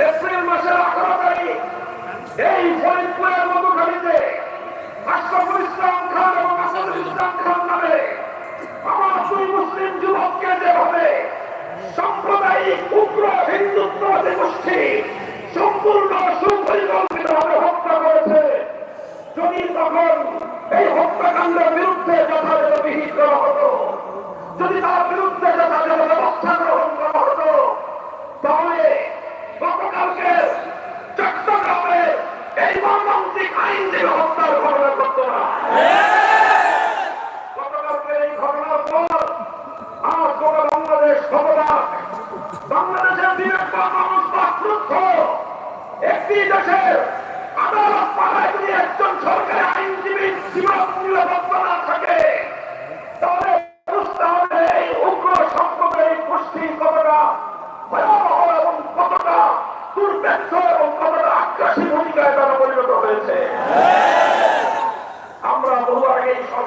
April মাসের আঠারো তারিখ, এই ফরিদপুরের মধুখালীতে আশরাফুল ইসলাম খান এবং আসাদুল ইসলাম খান নামে আমার দুই মুসলিম যুবককে যেভাবে সাম্প্রদায়িক, উগ্র হিন্দুত্ববাদী গোষ্ঠী সম্পূর্ণ সুপরিকল্পিতভাবে হত্যা করেছে। যদি তখন এই হত্যাকাণ্ডের বিরুদ্ধে যথাযথ বিহিত করা হতো যদি তার বিরুদ্ধে যথাযথ ব্যবস্থা গ্রহণ করা হতো তাহলে গতকালকে চট্টগ্রামে এই মর্মান্তিক আইনজীবী হত্যার ঘটনা ঘটত না গতকালকে এই ঘটনার পর আজ গোটা বাংলাদেশ খবরাক বাংলাদেশের বিবেকবান মানুষ বা ক্রুদ্ধ একটি দেশের আদালত পাড়ায় যদি একজন সরকারি আইনজীবী সীমা নিরাপত্তা না থাকে তাহলে বুঝতে হবে এই উগ্র সম্প্রদায়িক গোষ্ঠী কতটা ভয়াবহ এবং কতটা দুর্বেক্ষ এবং কতটা আগ্রাসী ভূমিকায় তারা পরিণত হয়েছে আমরা বহু আগেই সব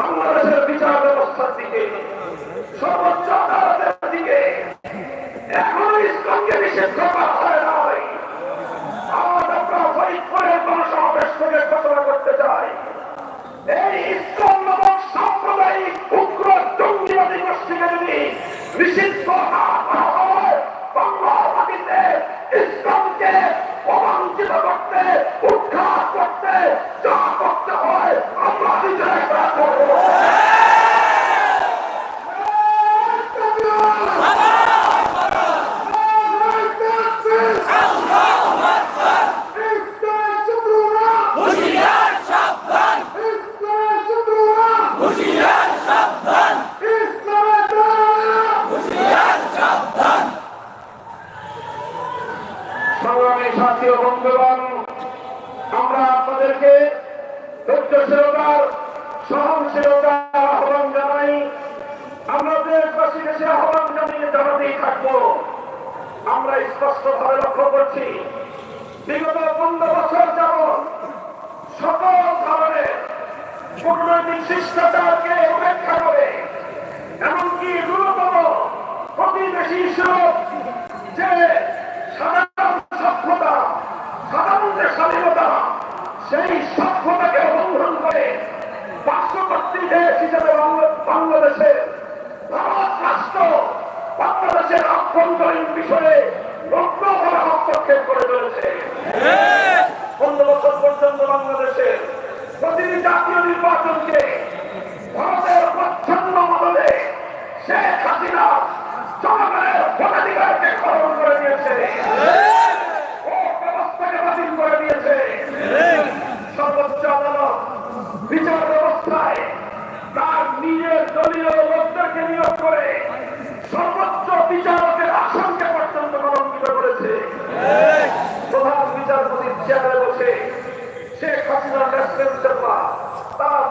বাংলাদেশের বিচার ব্যবস্থার দিকে, সর্বোচ্চ আদালতের দিকে এখনও ইসলামকে নিষিদ্ধ করা হয় নয় আজ আমরা ফরিদপুরের গণসমাবেশ থেকে ঘোষণা করতে চাই। এই ইসলাম নামক সাম্প্রদায়িক উগ্র জঙ্গিবাদী গোষ্ঠীকে যদি নিষিদ্ধ না করা হয় বাংলার মাটিতে ইসলামকে অবাঞ্ছিত করতে উদ্ধার করতে যা করতে হয় আমরা নিজেরাই তা করব হুঁশিয়ার সাবধান হুঁশিয়ার সাবধান হুঁশিয়ার সাবধান সংগ্রামী বিগত পনেরো বছর সকল ধরনের কূটনৈতিক শিষ্টাচারকে উপেক্ষা এমনকি ন্যূনতম প্রতিবেশী যে সাধারণ সভ্যতা সাধারণ যে স্বাধীনতা সেই সভ্যতাকে লঙ্ঘন করে পার্শ্ববর্তী দেশ হিসেবে বাংলা- বাংলাদেশের ভারত রাষ্ট্র বাংলাদেশের আভ্যন্তরীণ বিষয়ে করা হস্তক্ষেপ করে চলেছে। পনেরো বছর পর্যন্ত বাংলাদেশের প্রতিটি জাতীয় নির্বাচনকে ভারতের প্রচ্ছন্ন মদলে শেখ হাসিনা জনগণের ভোটাধিকারকে খরণ করে দিয়েছে ও ব্যবস্থাকে বাতিল করে দিয়েছে সর্বোচ্চ আদালত বিচার ব্যবস্থায় তার নিজের দলীয় লোকদেরকে নিয়োগ করে সর্বোচ্চ বিচারকের আসনকে পর্যন্ত কলঙ্কিত করেছে প্রধান বিচারপতির চেয়ারে বসে শেখ হাসিনার ন্যাশনাল তার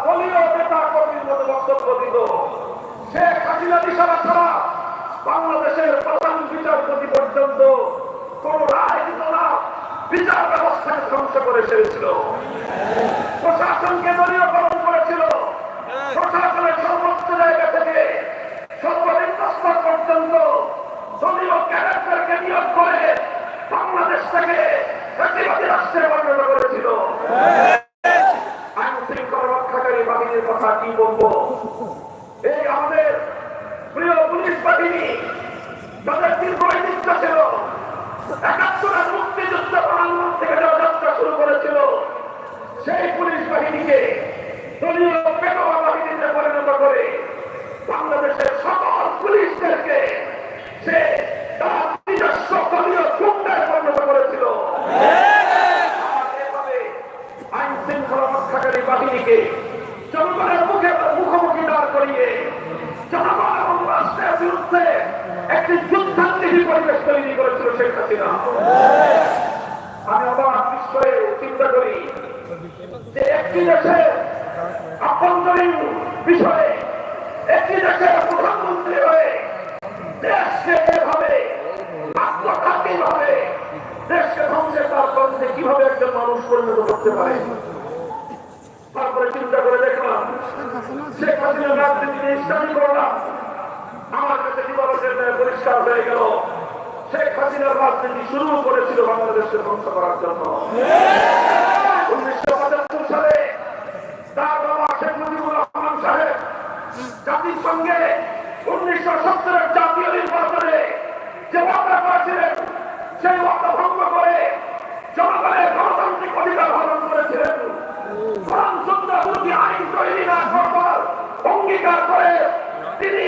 বাংলাদেশের প্রধান বিচারপতি পর্যন্ত কোন রায় দিত বিচার ব্যবস্থাকে ধ্বংস করে ছেড়েছিল প্রশাসনকে দলীয়করণ করেছিল। প্রশাসনের সর্বোচ্চ জায়গা থেকে সর্বনিম্ন স্তর পর্যন্ত দলীয় ক্যাডারদেরকে নিয়োগ করে বাংলাদেশ থেকে রাষ্ট্রে পরিণত করেছিল আইন শৃঙ্খলা রক্ষাকারী বাহিনীর কথা কি বলব? এই আমাদের প্রিয় পুলিশ বাহিনী তাদের দীর্ঘ ঐতিহ্য ছিল একাত্তরের মুক্তিযুদ্ধ প্রধানমন্ত্রী থেকে যারা যাত্রা শুরু করেছিল, সেই পুলিশ বাহিনীকে দলীয় পেটোয়া বাহিনীতে পরিণত করে বাংলাদেশের সকল পুলিশদেরকে সে তার নিজস্ব দলীয় গুন্ডায় পরিণত করেছিল আর এভাবে আইন শৃঙ্খলা রক্ষাকারী বাহিনীকে জনগণের মুখে মুখোমুখি দাঁড় করিয়ে জনগণ এবং রাষ্ট্রের বিরুদ্ধে একটি যুদ্ধান্তিহী পরিবেশ তৈরি করেছিল শেখ হাসিনা। আমি আবার বিষয়ে চিন্তা করি যে একটি দেশের আভ্যন্তরীণ বিষয়ে, একটি দেশের প্রধানমন্ত্রী হয়ে দেশকে এভাবে আত্মঘাতী দেশকে ধ্বংসের তার কর্মে কীভাবে একজন মানুষ পরিণত করতে পারে? তারপরে চিন্তা করে দেখলাম, শেখ হাসিনার রাজনীতি ইসলামী করলাম। আমার পরিষ্কার হয়ে গেল। শেখ হাসিনার রাজনীতি শুরু করেছিল বাংলাদেশকে ধ্বংস উনিশশো পঁচাত্তর সালে তার বাবা শেখ মুজিবুর রহমান সাহেব জাতিসংঘে উনিশশো সত্তরের জাতীয় নির্বাচনে যে ওয়াদা করেছিলেন, সেই ওয়াদা ভঙ্গ করে জনগণের গণতান্ত্রিক অধিকার হরণ করেছিলেন। আইন, তৈরি না করবার অঙ্গীকার করে তিনি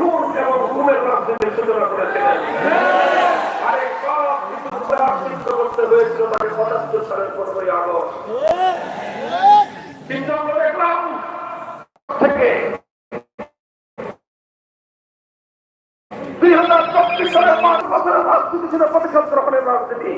খুন এবং খুনের রাজনীতির সূচনা করেছিলেন আর এই সব কিছু দ্বারা সিদ্ধ করতে হয়েছিল দুই হাজার চব্বিশ সালের পাঁচ বছরের রাজনীতি ছিল প্রতিশোধ গ্রহণের রাজনীতি।